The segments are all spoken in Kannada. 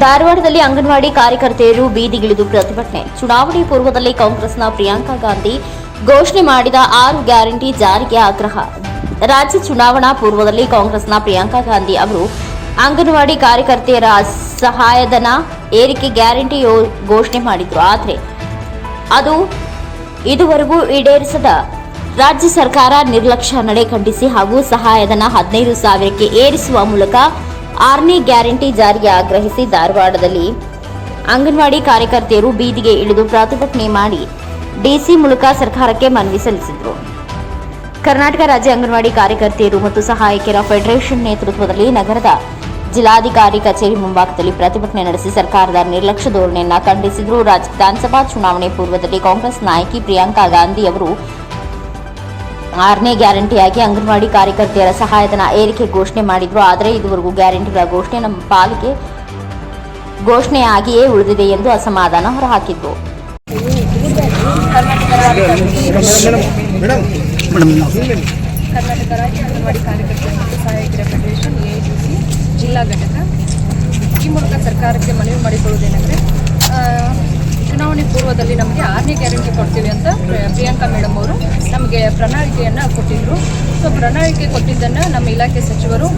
ಧಾರವಾಡದಲ್ಲಿ ಅಂಗನವಾಡಿ ಕಾರ್ಯಕರ್ತೆಯರು ಬೀದಿಗಿಳಿದು ಪ್ರತಿಭಟನೆ. ಚುನಾವಣೆ ಪೂರ್ವದಲ್ಲಿ ಕಾಂಗ್ರೆಸ್ನ ಪ್ರಿಯಾಂಕಾ ಗಾಂಧಿ ಘೋಷಣೆ ಮಾಡಿದ ಆರು ಗ್ಯಾರಂಟಿ ಜಾರಿಗೆ ಆಗ್ರಹ. ರಾಜ್ಯ ಚುನಾವಣಾ ಪೂರ್ವದಲ್ಲಿ ಕಾಂಗ್ರೆಸ್ನ ಪ್ರಿಯಾಂಕಾ ಗಾಂಧಿ ಅವರು ಅಂಗನವಾಡಿ ಕಾರ್ಯಕರ್ತೆಯರ ಸಹಾಯಧನ ಏರಿಕೆ ಗ್ಯಾರಂಟಿ ಘೋಷಣೆ ಮಾಡಿದ್ರು. ಆದರೆ ಅದು ಇದುವರೆಗೂ ಈಡೇರಿಸದ ರಾಜ್ಯ ಸರ್ಕಾರ ನಿರ್ಲಕ್ಷ್ಯ ನಡೆ ಖಂಡಿಸಿ ಹಾಗೂ ಸಹಾಯಧನ ಹದಿನೈದು ಸಾವಿರಕ್ಕೆ ಏರಿಸುವ ಮೂಲಕ ಆರನೇ ಗ್ಯಾರಂಟಿ ಜಾರಿಗೆ ಆಗ್ರಹಿಸಿ ಧಾರವಾಡದಲ್ಲಿ ಅಂಗನವಾಡಿ ಕಾರ್ಯಕರ್ತೆಯರು ಬೀದಿಗೆ ಇಳಿದು ಪ್ರತಿಭಟನೆ ಮಾಡಿ ಡಿಸಿ ಮೂಲಕ ಸರ್ಕಾರಕ್ಕೆ ಮನವಿ ಸಲ್ಲಿಸಿದರು. ಕರ್ನಾಟಕ ರಾಜ್ಯ ಅಂಗನವಾಡಿ ಕಾರ್ಯಕರ್ತೆಯರು ಮತ್ತು ಸಹಾಯಕಿಯರ ಫೆಡರೇಷನ್ ನೇತೃತ್ವದಲ್ಲಿ ನಗರದ ಜಿಲ್ಲಾಧಿಕಾರಿ ಕಚೇರಿ ಮುಂಭಾಗದಲ್ಲಿ ಪ್ರತಿಭಟನೆ ನಡೆಸಿ ಸರ್ಕಾರದ ನಿರ್ಲಕ್ಷ್ಯ ಧೋರಣೆಯನ್ನು ಖಂಡಿಸಿದರು. ರಾಜ್ಯ ವಿಧಾನಸಭಾ ಚುನಾವಣೆ ಪೂರ್ವದಲ್ಲಿ ಕಾಂಗ್ರೆಸ್ ನಾಯಕಿ ಪ್ರಿಯಾಂಕಾ ಗಾಂಧಿ ಅವರು ಆರನೇ ಗ್ಯಾರಂಟಿಯಾಗಿ ಅಂಗನವಾಡಿ ಕಾರ್ಯಕರ್ತೆಯರ ಸಹಾಯಧನ ಏರಿಕೆ ಘೋಷಣೆ ಮಾಡಿದ್ರು. ಆದರೆ ಇದುವರೆಗೂ ಗ್ಯಾರಂಟಿಗಳ ಘೋಷಣೆ ನಮ್ಮ ಪಾಲಿಕೆ ಘೋಷಣೆಯಾಗಿಯೇ ಉಳಿದಿದೆ ಎಂದು ಅಸಮಾಧಾನ ಹೊರಹಾಕಿದ್ರು. ಕರ್ನಾಟಕ ಕಾರ್ಯಕರ್ತರ ಸಹಾಯಕರ ಫೆಡರೇಷನ್ ಜಿಲ್ಲಾ ಘಟಕ ಈ ಮೂಲಕ ಸರ್ಕಾರಕ್ಕೆ ಮನವಿ ಮಾಡಿಕೊಳ್ಳುವುದೇನೆಂದರೆ ಚುನಾವಣೆ ಪೂರ್ವದಲ್ಲಿ ನಮಗೆ ಆರನೇ ಗ್ಯಾರಂಟಿ ಕೊಡ್ತೀವಿ ಅಂತ ಪ್ರಿಯಾಂಕಾ ಮೇಡಮ್ ಅವರು ನಮಗೆ ಪ್ರಣಾಳಿಕೆಯನ್ನು ಕೊಟ್ಟಿದ್ದರು ಸೊ ಪ್ರಣಾಳಿಕೆ ಕೊಟ್ಟಿದ್ದನ್ನು ನಮ್ಮ ಇಲಾಖೆ ಸಚಿವರು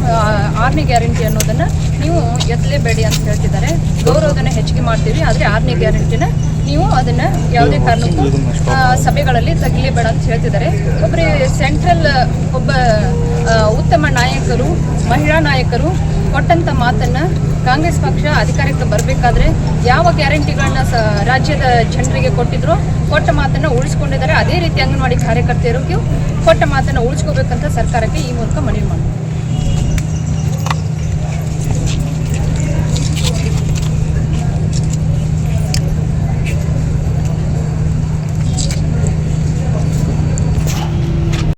ಆರನೇ ಗ್ಯಾರಂಟಿ ಅನ್ನೋದನ್ನು ನೀವು ಎತ್ತಲೇಬೇಡಿ ಅಂತ ಹೇಳ್ತಿದ್ದಾರೆ. ಗೌರವಧನ ಹೆಚ್ಚಿಗೆ ಮಾಡ್ತೀವಿ, ಆದರೆ ಆರನೇ ಗ್ಯಾರಂಟಿನ ನೀವು ಅದನ್ನು ಯಾವುದೇ ಕಾರಣಕ್ಕೂ ಸಭೆಗಳಲ್ಲಿ ತಗಲೇಬೇಡ ಅಂತ ಹೇಳ್ತಿದ್ದಾರೆ. ಒಬ್ಬರೇ ಸೆಂಟ್ರಲ್, ಒಬ್ಬ ಉತ್ತಮ ನಾಯಕರು ಮಹಿಳಾ ನಾಯಕರು ಕೊಟ್ಟಂಥ ಮಾತನ್ನು ಕಾಂಗ್ರೆಸ್ ಪಕ್ಷ ಅಧಿಕಾರಕ್ಕೆ ಬರಬೇಕಾದ್ರೆ ಯಾವ ಗ್ಯಾರಂಟಿಗಳನ್ನ ರಾಜ್ಯದ ಜನರಿಗೆ ಕೊಟ್ಟಿದ್ರು ಕೊಟ್ಟ ಮಾತನ್ನು ಉಳಿಸ್ಕೊಂಡಿದ್ದಾರೆ. ಅದೇ ರೀತಿ ಅಂಗನವಾಡಿ ಕಾರ್ಯಕರ್ತೆಯರಿಗೂ ಕೊಟ್ಟ ಮಾತನ್ನು ಉಳಿಸ್ಕೋಬೇಕಂತ ಸರ್ಕಾರಕ್ಕೆ ಈ ಮೂಲಕ ಮನವಿ ಮಾಡ್ತೀವಿ.